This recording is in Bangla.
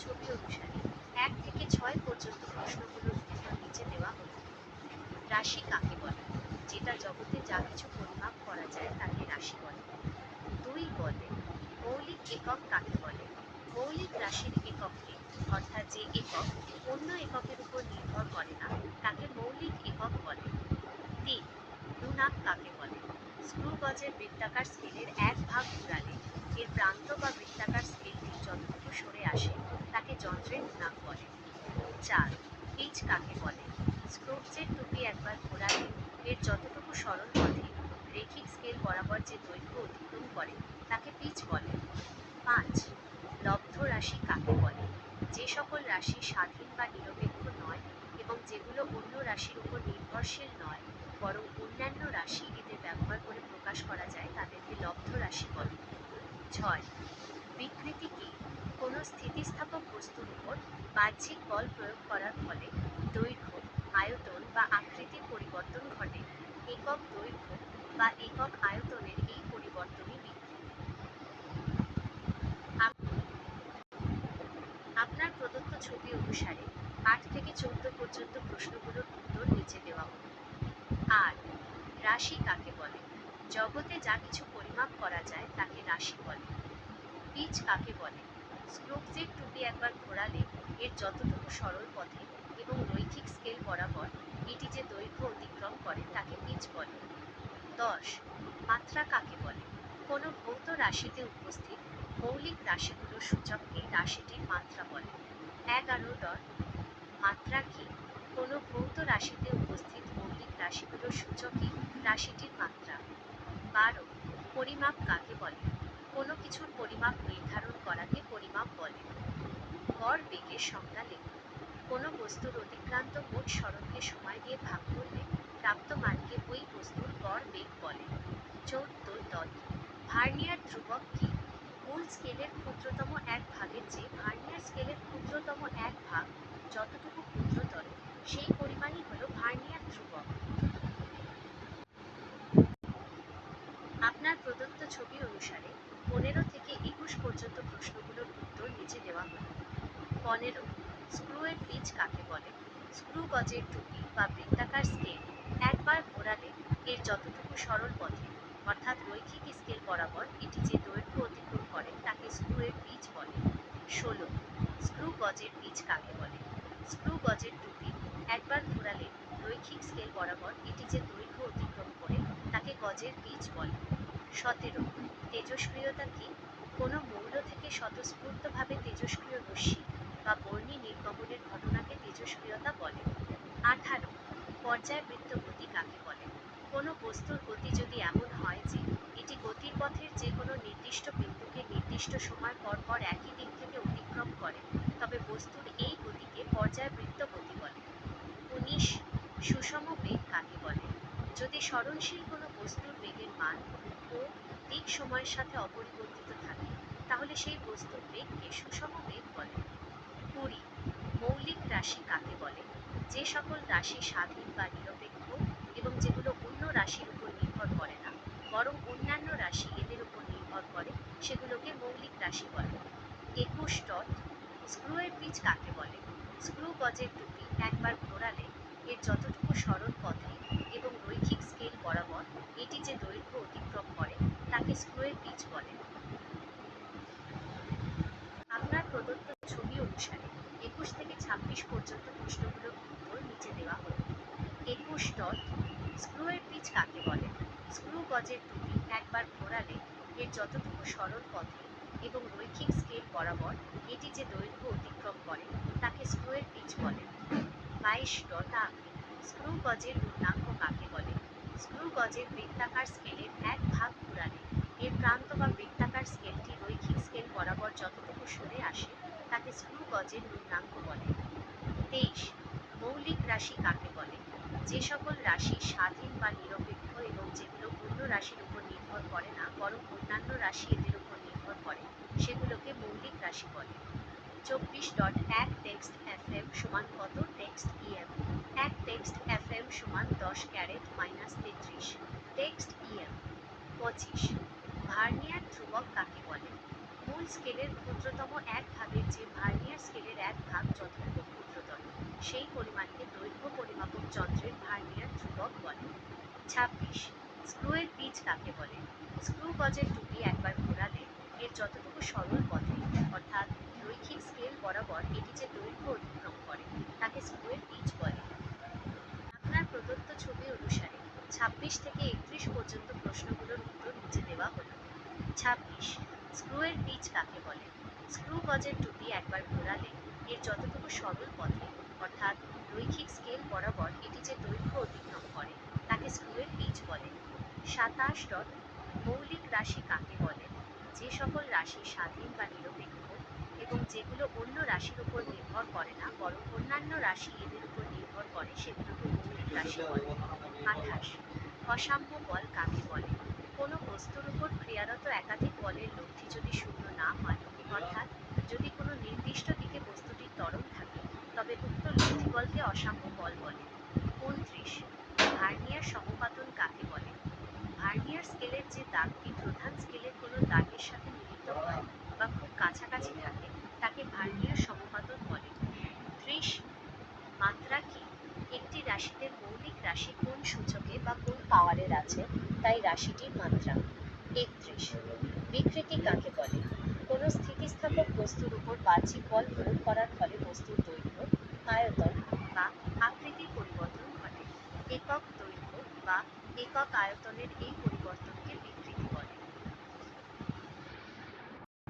ছবি অনুসারে এক থেকে ছয় পর্যন্ত প্রশ্নগুলোর উত্তর নিচে দেওয়া হলো। রাশি কাকে বলে? যেটা জগতে যা কিছু পরিমাপ করা যায় তাকে রাশি বলে। দুই বলে মৌলিক একক কাকে বলে? মৌলিক রাশির একককে অর্থাৎ যে একক অন্য এককের উপর নির্ভর করে না, তাকে মৌলিক একক বলে। তিন গুণাক কাকে বলে? স্ক্রু গজের বৃত্তাকার স্কেলের এক ভাগ ঘুরালে এর প্রান্ত বা বৃত্তাকার স্কেলটি যতটুকু সরে আসে তাকে যন্ত্রের নাম বলে চার পিচ কাকে বলে? স্ক্রুপচের টুপি একবার ঘোরালে, এর যতটুকু সরল পথে, রেখিক স্কেল বরাবর যে দৈর্ঘ্য অতিক্রম করে, তাকে পিচ বলে। পাঁচ, লব্ধ রাশি কাকে বলে? যে সকল রাশি স্বাধীন বা নিরপেক্ষ নয় এবং যেগুলো অন্য রাশির উপর নির্ভরশীল নয়, বরং অন্যান্য রাশি এদের ব্যবহার করে প্রকাশ করা যায় তাদেরকে লব্ধ রাশি বলে। ছয় বিকৃতি কি? কোনো স্থিতিস্থাপক বস্তুর উপর বাহ্যিক বল প্রয়োগ করার ফলে দৈর্ঘ্য, আয়তন বা আকৃতির পরিবর্তন ঘটে। একক দৈর্ঘ্য বা একক আয়তনের এই পরিবর্তনই বিকৃতি। আপনার প্রদত্ত ছবি অনুসারে আট থেকে চোদ্দ পর্যন্ত প্রশ্নগুলোর উত্তর নিচে দেওয়া হলো। আর রাশি কাকে বলে? জগতে যা কিছু পরিমাপ করা যায় তাকে রাশি বলে। পিচ কাকে বলে? স্ক্রুপজের টুপি একবার ঘোরালে, এর যতটুকু সরল পথে এবং রৈখিক স্কেল বরাবর এটি যে দৈর্ঘ্য অতিক্রম করে তাকে পিচ বলে। দশ, মাত্রা কাকে বলে? কোনো ভৌত রাশিতে উপস্থিত মৌলিক রাশিগুলোর সূচককে রাশিটির মাত্রা বলে। এগারো ডট, মাত্রা কি? কোনো ভৌত রাশিতে উপস্থিত মৌলিক রাশিগুলোর সূচকই রাশিটির মাত্রা। বারো, পরিমাপ কাকে বলে? কোনো কিছুর পরিমাপ নির্ধারণ করাকে পরিমাপ বলে। গড় বেগের সংজ্ঞা লেখুন কোনো বস্তুর অতিক্রান্ত মোট সড়ককে সময় দিয়ে ভাগ করলে প্রাপ্ত মানকে ওই বস্তুর গড় বেগ বলে। চৌদ্দ দল। ভার্নিয়ার ধ্রুবক কি? মূল স্কেলের ক্ষুদ্রতম এক ভাগের চেয়ে ভার্নিয়ার স্কেলের ক্ষুদ্রতম এক ভাগ যতটুকু ক্ষুদ্রতর সেই পরিমাণই হলো ভার্নিয়ার ধ্রুবক। আপনার প্রদত্ত ছবি অনুসারে পনেরো থেকে একুশ পর্যন্ত প্রশ্নগুলোর উত্তর নিচে দেওয়া হলো। পনেরো স্ক্রুয়ের পিচ কাকে বলে? স্ক্রু গজের টুপি বা বৃত্তাকার স্কেল একবার ঘোরালে এর যতটুকু সরল পথে, অর্থাৎ রৈখিক স্কেল বরাবর এটি যে দৈর্ঘ্য অতিক্রম করে তাকে স্ক্রুয়ের পিচ বলে। ষোলো, স্ক্রু গজের পিচ কাকে বলে? স্ক্রু গজের টুপি একবার ঘোরালে রৈখিক স্কেল বরাবর এটি যে দৈর্ঘ্য অতিক্রম করে তাকে গজের পিচ বলে। সতেরো। তেজস্ক্রিয়তা কি? কোনো মৌল থেকে স্বতঃস্ফূর্তভাবে তেজস্ক্রিয় রশ্মি বা বর্ণী নির্গমনের ঘটনাকে তেজস্ক্রিয়তা বলে। আঠারো। পর্যায়বৃত্ত গতি কাকে বলে? কোনো বস্তুর গতি যদি এমন হয় যে এটি গতির পথের যে কোনো নির্দিষ্ট বিন্দুকে নির্দিষ্ট সময় পর পর একই দিক থেকে অতিক্রম করে, তবে বস্তুর এই গতিকে পর্যায়বৃত্ত গতি বলে। উনিশ। সুষম বেগ কাকে বলে? যদি স্মরণশীল কোনো বস্তুর বেগের মান ও দিক সময়ের সাথে অপরিবর্তিত থাকে। তাহলে সেই বস্তুর বেগকে সুষম বেগ বলে? কুড়ি, মৌলিক রাশি কাকে বলে? যে সকল রাশি স্বাধীন বা নিরপেক্ষ এবং যেগুলো অন্য রাশির উপর নির্ভর করে না, বরং অন্যান্য রাশি এদের উপর নির্ভর করে, সেগুলোকে মৌলিক রাশি বলে। একুশ ডট স্ক্রুয়ের পিচ কাকে বলে? স্ক্রু গজের টুপি একবার ঘোরালে এর যতটুকু সরল পথে এবং রৈখিক স্কেল বরাবর, এটি যে দৈর্ঘ্য অতিক্রম তাকে স্ক্রুয়ের পিচ বলে। আপনার প্রদত্ত ছবি অনুসারে একুশ থেকে ছাব্বিশ পর্যন্ত প্রশ্নগুলোর উত্তর নিচে দেওয়া হলো। একুশ ডট স্ক্রুয়ের পিচ কাকে বলে? স্ক্রু গজের টুপি একবার ঘোরালে এর যতটুকু সরল পথে এবং রৈখিক স্কেল বরাবর এটি যে দৈর্ঘ্য অতিক্রম করে, তাকে স্ক্রুয়ের পিচ বলে। বাইশ ডট আ স্ক্রু গজের পূর্ণাঙ্ক কাকে বলে? স্ক্রু গজের বৃত্তাকার স্কেলের এক ভাগ ঘুরালে এর প্রান্ত বা বৃত্তাকার স্কেলটি রৈখিক স্কেল বরাবর যতটুকু সরে আসে, তাকে স্ক্রু গজের বলে। তেইশ, মৌলিক রাশি কাকে বলে? যে সকল রাশি স্বাধীন বা নিরপেক্ষ এবং যেগুলো অন্য রাশির উপর নির্ভর করে না, বরং অন্যান্য রাশি এদের উপর নির্ভর করে, সেগুলোকে মৌলিক রাশি বলে। চব্বিশ ডট এক টেক্সট এফ এম সমান কত টেক্সট ইএম? এক টেক্সট এফ এম সমান দশ ক্যারেট মাইনাস তেত্রিশ। Text EM. পঁচিশ, ভার্নিয়ার ধ্রুবক কাকে বলে? মূল স্কেলের ক্ষুদ্রতম এক ভাগের যে ভার্নিয়ার স্কেলের এক ভাগ যথার্থ ক্ষুদ্রতর, সেই পরিমাণকে দৈর্ঘ্য পরিমাপক যন্ত্রের ভার্নিয়ার ধ্রুবক বলে। ছাব্বিশ, স্ক্রুয়ের পিচ কাকে বলে? স্ক্রু গজের টুপি একবার ঘোরালে এর যতটুকু সরল পথে, অর্থাৎ রৈখিক স্কেল বরাবর এটি যে দৈর্ঘ্য অতিক্রম করে, তাকে স্ক্রুয়ের পিচ বলে। আপনার প্রদত্ত ছবি অনুসারে ছাব্বিশ থেকে একত্রিশ পর্যন্ত প্রশ্নগুলোর উত্তর নিচে দেওয়া হলো। ছাব্বিশ স্ক্রুয়ের পিচ কাকে বলে? স্ক্রু গজের টুপি একবার ঘোরালে এর যতটুকু সরল পথে, অর্থাৎ রৈখিক স্কেল বরাবর এটি যে দৈর্ঘ্য অতিক্রম করে, তাকে স্ক্রুয়ের পিচ বলে। সাতাশ ডট মৌলিক রাশি কাকে বলে? যে সকল রাশি স্বাধীন বা নিরপেক্ষ এবং যেগুলো অন্য রাশির উপর নির্ভর করে না, বরং অন্যান্য রাশি এদের উপর নির্ভর করে, সেগুলোকে মৌলিক রাশি বলে। আঠাশ, অসাম্য বল কাকে বলে? কোনো বস্তুর উপর ক্রিয়ারত একাধিক বলের লব্ধি যদি শূন্য না হয়, অর্থাৎ যদি কোনো নির্দিষ্ট দিকে বস্তুটির ত্বরণ থাকে, তবে উক্ত লব্ধি বলকে অসাম্য বল বলে। উনত্রিশ, ভার্নিয়ার সমপাতন কাকে বলে? ভার্নিয়ার স্কেলের যে দাগটি প্রধান স্কেলের কোনো দাগের সাথে মিলিত হয় বা খুব কাছাকাছি থাকে তাকে ভার্নিয়ার সমপাতন বলে ত্রিশ মাত্রা কি রাশিতে মৌলিক রাশি কোন সূচকে বা কোন পাওয়ারের আছে? তাই রাশিটির মাত্রা। একত্রিশ। বিকৃতি কাকে বলে? কোনো স্থিতিস্থাপক বস্তুর উপর বাহ্যিক বল প্রয়োগ করার ফলে বস্তুর দৈর্ঘ্য, আয়তন বা আকৃতির পরিবর্তন ঘটে। একক দৈর্ঘ্য বা একক আয়তনের এই